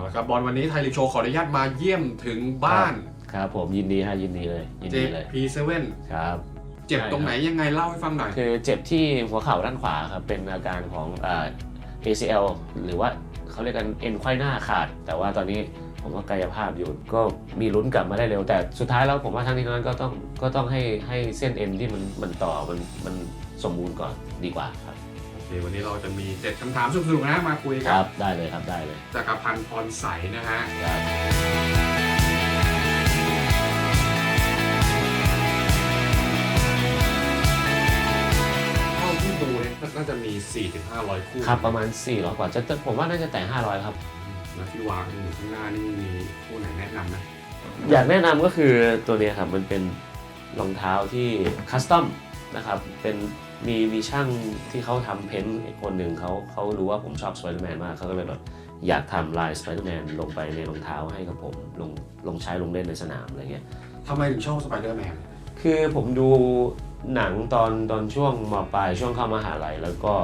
เอาละครับบอลวันนี้ไทยลีกโชว์ขออนุญาตมาเยี่ยมถึงบ้าน ครับผมยินดีฮะยินดีเลยยินดีเลย JP7 ครับ เจ็บตรงไหนยังไงเล่าให้ฟังหน่อย คือเจ็บที่หัวเข่าด้านขวาครับเป็นอาการของอ่า ACL หรือว่าเขาเรียกกันเอ็นไขว้หน้าขาด แต่ว่าตอนนี้ผมก็กายภาพอยู่ ก็มีลุ้นกลับมาได้เร็ว แต่สุดท้ายแล้วผมว่าทั้งนี้ทั้งนั้นก็ต้องก็ต้องให้ให้เส้นเอ็นที่มันมันต่อมันมันสมบูรณ์ก่อนดีกว่าครับโอ เควันนี้เราจะมีเจ็ดคำถามสนุกๆนะมาคุยคกัรับบได้เลยครับได้เลยจักรพันธ์พรใสนะฮะ ครับเท่าที่ดูเนี่ยน่าจะมี 4-500 คู่ครับประมาณ 400กว่าจะผมว่าน่าจะแต่500 ครับ แล้วที่วางอยู่ข้างหน้านี่มีคู่ไหนแนะนำไหมอยากแนะนำก็คือตัวเนี้ยครับ มันเป็นรองเท้าที่คัสตอม นะครับเป็นมีมีช่างที่เขาทำเพ้นท์อีกคนหนึ่งเขาเขารู้ว่าผมชอบสไปเดอร์แมนมากเขาก็เลยแบบอยากทำลายสไปเดอร์แมนลงไปในรองเท้าให้กับผมลงลงใช้ลงเล่นในสนามอะไรเงี้ยทำไมถึงชอบสไปเดอร์แมนคือผมดูหนังตอนตอนช่วงมปลายช่วงเข้ามหาลัยแล้วก็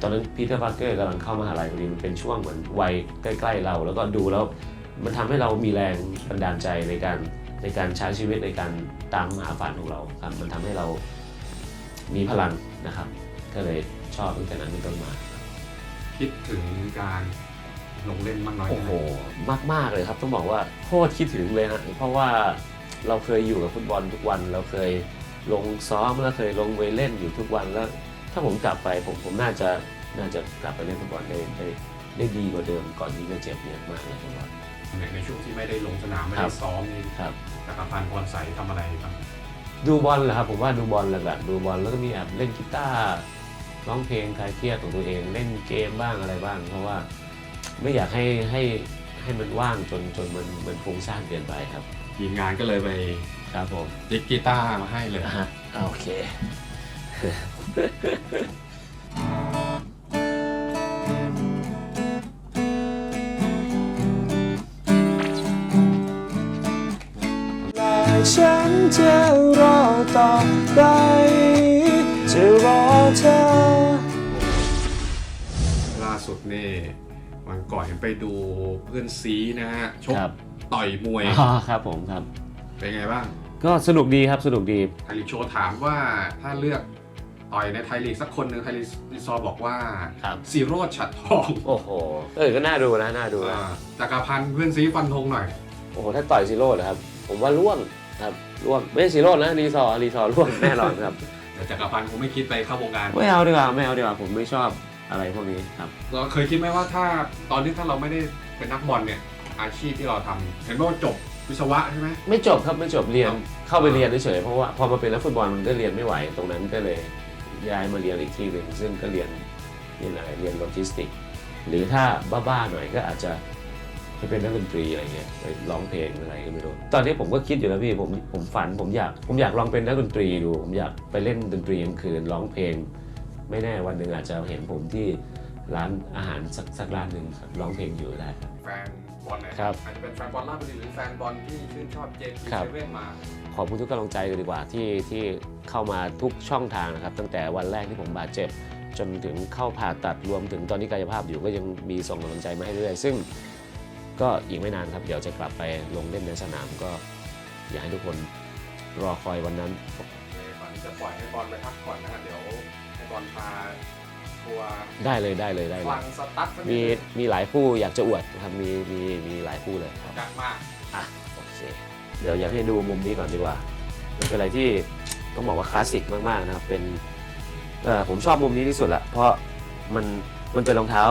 ตอนนั้นพีเตอร์พาร์เกอร์กำลังเข้ามหาลัยพอดีมันเป็นช่วงเหมือนวัยใกล้ๆเรา แล้วก็ดูแล้วมันทำให้เรามีแรงบันดาลใจในการในการใช้ชีวิตในการตามหาฝันของเราครับมันทำให้เรา มีพลังนะครับ ก็เลยชอบตั้งแต่นั้นเป็นต้นมาคิดถึงการลงเล่นมากน้อยโอ้โหมากๆเลยครับ ต้องบอกว่าโคตรคิดถึงเลยฮะเพราะว่าเราเคยอยู่กับฟุตบอลทุกวัน เราเคยลงซ้อมแล้วเคยลงไปเล่นอยู่ทุกวันแล้ว ถ้าผมกลับไปผมผมน่าจะน่าจะกลับไปเล่นฟุตบอลได้ได้ได้ดีกว่าเดิมก่อนที่จะเจ็บเนี่ยมากเลยฟุตบอลในในช่วงที่ไม่ได้ลงสนามไม่ครัได้บซ้อมนี่ครับจักรพันธ์พรใสทำอะไรบ้าง ดูบอลเหรอครับผมว่าดูบอลหลักๆดูบอลแล้วก็มีแอบเล่นกีตาร์ร้องเพลงคลายเครียดของตัวเองเล่นเกมบ้างอะไรบ้าง เพราะว่าไม่อยากให้ให้ให้มันว่างจนจนมันมันฟุ้งซ่านเกินไปครับทีมงานก็เลยไปครับผมดิกกีตาร์มาให้เลยอะฮะโอเคและฉันจะรอ ต่อไปจะรอเธอ ล่าสุดนี่วันก่อนเห็นไปดูเพื่อนซีนะฮะชกครับ ต่อยมวย อ๋อครับผมครับ เป็นไงบ้างก็สนุกดีครับสนุกดีไทยลีกโชว์ถามว่าถ้าเลือกต่อยในไทยลีกสักคนหนึ่งไทยลีกรีซอร์บอกว่าครับ ซีโรดฉัดทองโอ้โห เออก็น่าดูนะน่าดูนะอ่าจักรพันธ์เพื่อนซีฟันธงหน่อย โอ้โหถ้าต่อยซีโร่เหรอครับ ผมว่าล่วง ครับล่วงไม่ใช่ซีโร่นะรีซอร์รีซอร์ล่วงแน่นอนครับแต่จักรพันธ์คงไม่คิดไปเข้าวงการไม่เอาดีกว่าไม่เอาดีกว่าผมไม่ชอบอะไรพวกนี้ครับเราเคยคิดไหมว่าถ้าตอนที่ถ้าเราไม่ได้เป็นนักบอลเนี่ยอาชีพที่เราทำเห็นว่าจบวิศวะใช่ไหม ไม่จบครับไม่จบเรียนครับเข้าไปเรียนเฉยๆเพราะว่าพอมาเป็นนักฟุตบอลมันก็เรียนไม่ไหวตรงนั้นก็เลยย้ายมาเรียนอีกที่หนึ่งซึ่งก็เรียนเรียนอะไรเรียนโลจิสติก หรือถ้าบ้าๆหน่อยก็อาจจะ ไปเป็นนักดนตรีอะไรเงี้ยไปร้องเพลงอะไรก็ไม่รู้ตอนนี้ผมก็คิดอยู่แล้วพี่ผมผมฝันผมอยากผมอยากลองเป็นนักดนตรีดูผมอยากไปเล่นดนตรีกลางคืนร้องเพลง ไม่แน่วันหนึ่งอาจจะเห็นผมที่ร้านอาหารสักสักร้านหนึ่งครับร้องเพลงอยู่ได้ครับแฟนบอลเนี่ยครับอาจจะเป็นแฟนบอลลาดบุรีหรือแฟนบอลที่ชื่นชอบเจมส์ครับเซเว่นมา ขอบคุณทุกกำลังใจเลยดีกว่าที่ที่เข้ามาทุกช่องทางนะครับ ตั้งแต่วันแรกที่ผมบาดเจ็บ จนถึงเข้าผ่าตัดรวมถึงตอนนี้กายภาพอยู่ก็ยังมีส่งกำลังใจมาให้เรื่อยๆซึ่ง ก็อีกไม่นานครับ เดี๋ยวจะกลับไปลงเล่นในสนามก็ อยากให้ทุกคนรอคอยวันนั้น ก่อนที่จะปล่อยให้บอลไปพักผ่อนนะฮะเดี๋ยวให้บอลพาทัวร์ได้เลยได้เลยได้เลฟัยงสตั๊ดสักนิมีดนึงมีหลายคู่อยากจะอวดนะครับมีมีมีหลายคู่เลยครับ จัดมาก อะโอเคเดี๋ยวอยากให้ดูมุมนี้ก่อนดีกว่ามันเป็นอะไรที่ต้องบอกว่าคลาสสิกมากๆนะครับเป็นเออผมชอบมุมนี้ที่สุดละเพราะมันมันเป็นรองเท้า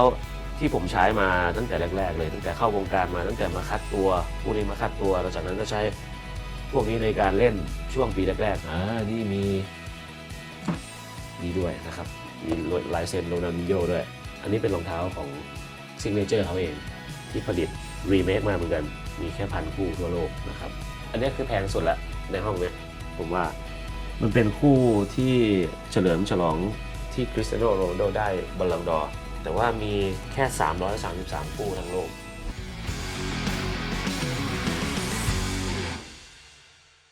ที่ผมใช้มาตั้งแต่แรก ๆ เลย ตั้งแต่เข้าวงการมาตั้งแต่มาคัดตัวพวกนี้มาคัดตัวแล้วจากนั้นก็ใช้พวกนี้ในการเล่นช่วงปีแรกๆอ่านี่มีนี่ด้วยนะครับ มีลายเซ็นโรนัลดินโญ่ด้วย อันนี้เป็นรองเท้าของซิงเกิลเจอร์เขาเอง ที่ผลิตรีเมคมาเหมือนกัน มีแค่พันคู่ทั่วโลกนะครับ อันนี้คือแพงสุดละในห้องเนี้ยผมว่ามันเป็นคู่ที่เฉลิมฉลองที่คริสเตียโนโรนัลโดได้บอลลังดอร์ แต่ว่ามีแค่ 333 คู่ทั้งโลก